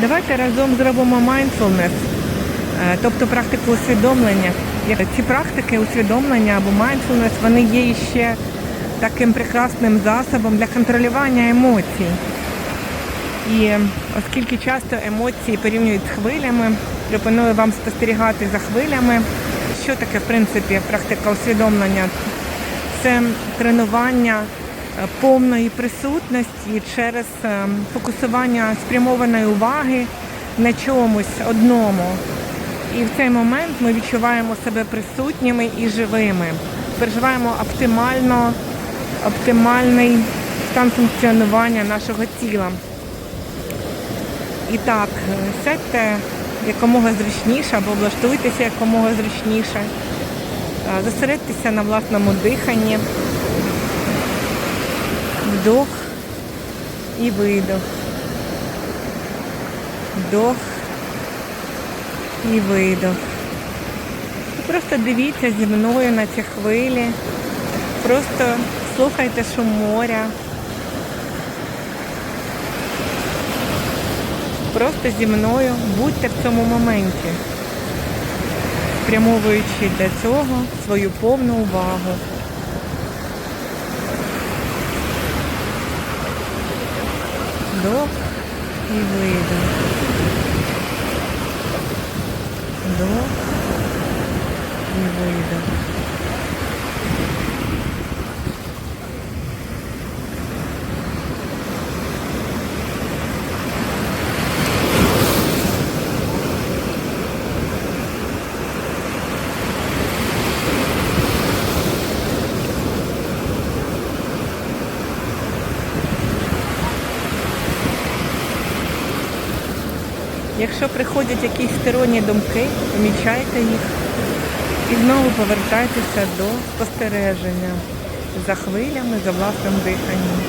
Давайте разом зробимо mindfulness, е, тобто практику усвідомлення. Ці практики усвідомлення або mindfulness, вони є ще таким прекрасним засобом для контролювання емоцій. І оскільки часто емоції порівнюють з хвилями, пропоную вам спостерігати за хвилями. Що таке, в принципі, практика усвідомлення? Це тренування е, повної присутності через е, фокусування спрямованої уваги на чомусь одному. І в цей момент ми відчуваємо себе присутніми і живими. Переживаємо оптимально, оптимальний стан функціонування нашого тіла. І так, е, сядьте якомога зручніше або облаштуйтеся якомога зручніше. Е, Зосередьтеся на власному диханні. Вдох і видох. Вдох і видох. Просто дивіться зі мною на ці хвилі. Просто слухайте шум моря. Просто зі мною будьте в цьому моменті, спрямовуючи для цього свою повну увагу. Вдох і видох. Вдох і видох. Якщо приходять якісь сторонні думки, помічайте їх і знову повертайтеся до спостереження за хвилями, за власним диханням.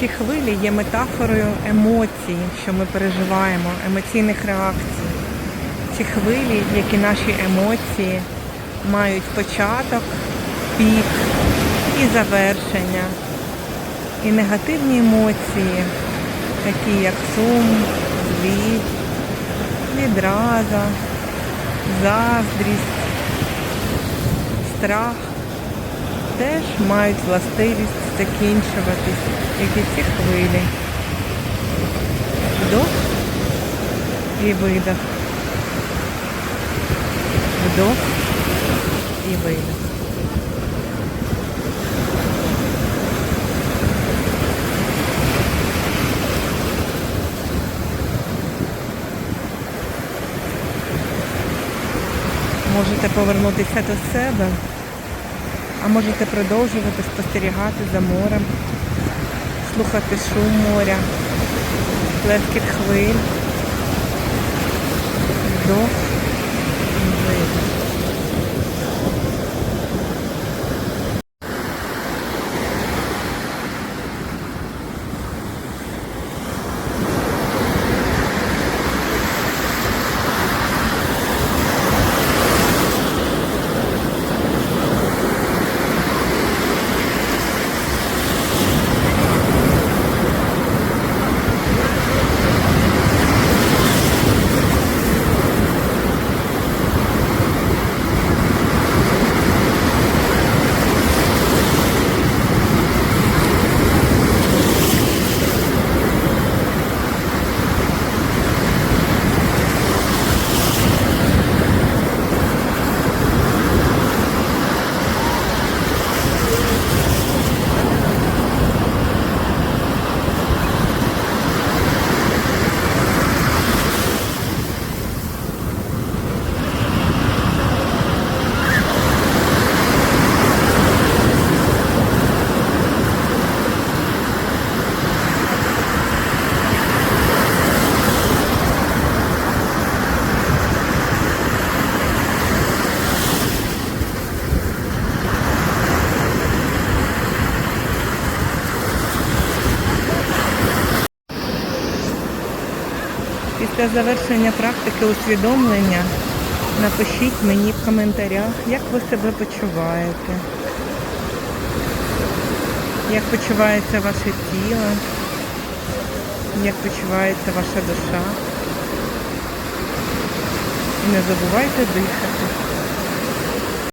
Ці хвилі є метафорою емоцій, що ми переживаємо, емоційних реакцій. Ці хвилі, як і наші емоції, мають початок, пік і завершення. І негативні емоції, такі як сум, злість, відраза, заздрість, страх, теж мають властивість закінчуватись, як і ці хвилі. Вдох і видох. Вдох і видох. Можете повернутися до себе, а можете продовжувати спостерігати за морем, слухати шум моря, плескіт хвиль, вдох і видох. Після завершення практики усвідомлення напишіть мені в коментарях, як ви себе почуваєте. як почувається ваше тіло, як почувається ваша душа. І не забувайте дихати.